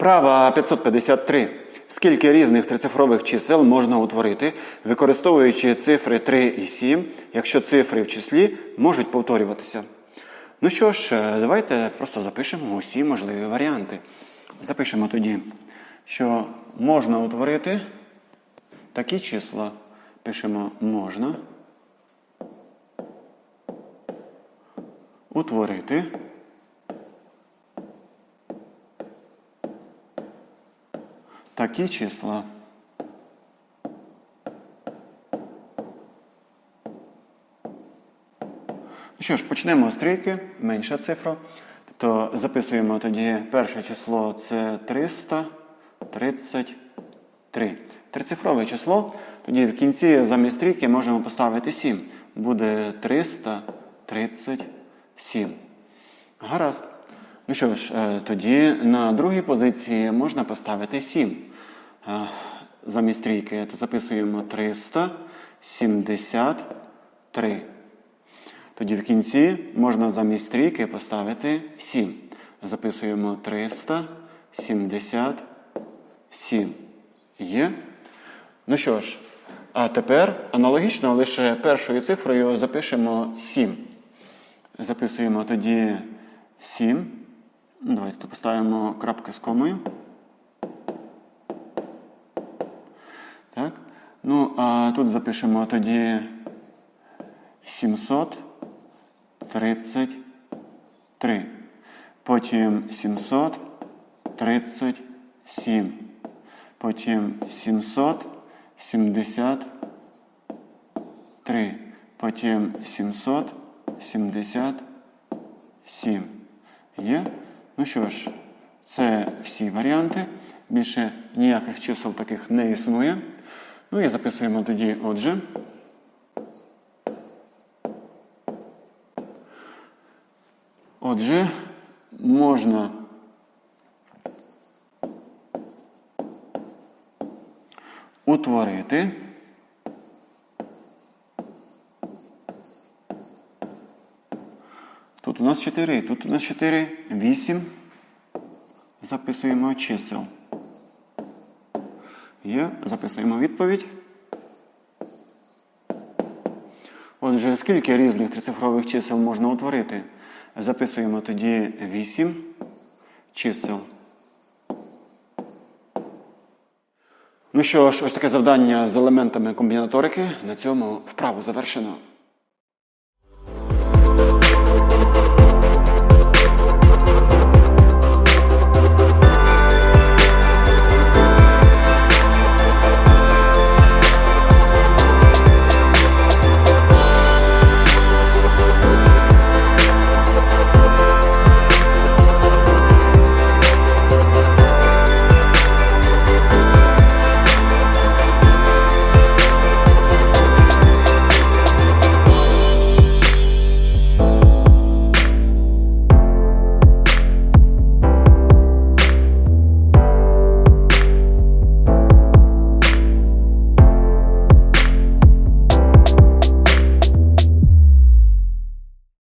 Вправа 553. Скільки різних трицифрових чисел можна утворити, використовуючи цифри 3 і 7, якщо цифри в числі можуть повторюватися? Ну що ж, е, давайте просто запишемо усі можливі варіанти. Запишемо тоді, що можна утворити такі числа. Пишемо можна. Утворити. Такі числа. Ну що ж, почнемо з трійки, менша цифра. Тобто записуємо тоді перше число це 333. Трицифрове число. Тоді в кінці замість трійки можемо поставити 7. Буде 337. Гаразд. Ну що ж, е, тоді на другій позиції можна поставити 7. Замість трійки записуємо 373. Тоді в кінці можна замість трійки поставити 7. Записуємо 377. Є? Ну що ж, а тепер аналогічно лише першою цифрою запишемо 7. Записуємо тоді 7. Давайте поставимо крапки з комою. Так. Ну, а тут запишемо тоді 733. Потім 737. Потім 773. Потім 777. Є? Ну що ж, це всі варіанти. Більше ніяких чисел таких не існує. Ну і записуємо тоді, отже. Отже, можна утворити Тут у нас 4, тут у нас 4, 8. Записуємо чисел. Є, записуємо відповідь. Отже, скільки різних трицифрових чисел можна утворити? Записуємо тоді 8 чисел. Ну що ж, ось таке завдання з елементами комбінаторики. На цьому вправу завершено.